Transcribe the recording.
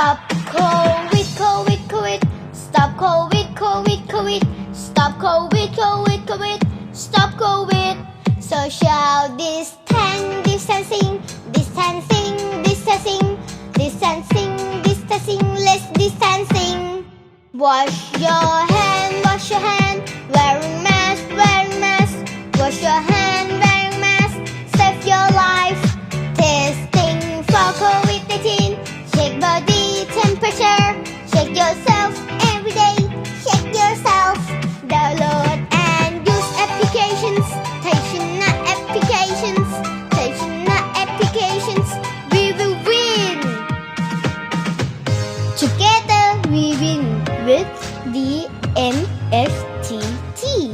Stop COVID, COVID, COVID. Stop COVID, COVID, COVID. Stop COVID, COVID, COVID. Stop COVID. Social distance, distancing, distancing, distancing, distancing, distancing, less distancing. Wash your hands. with the MFTT.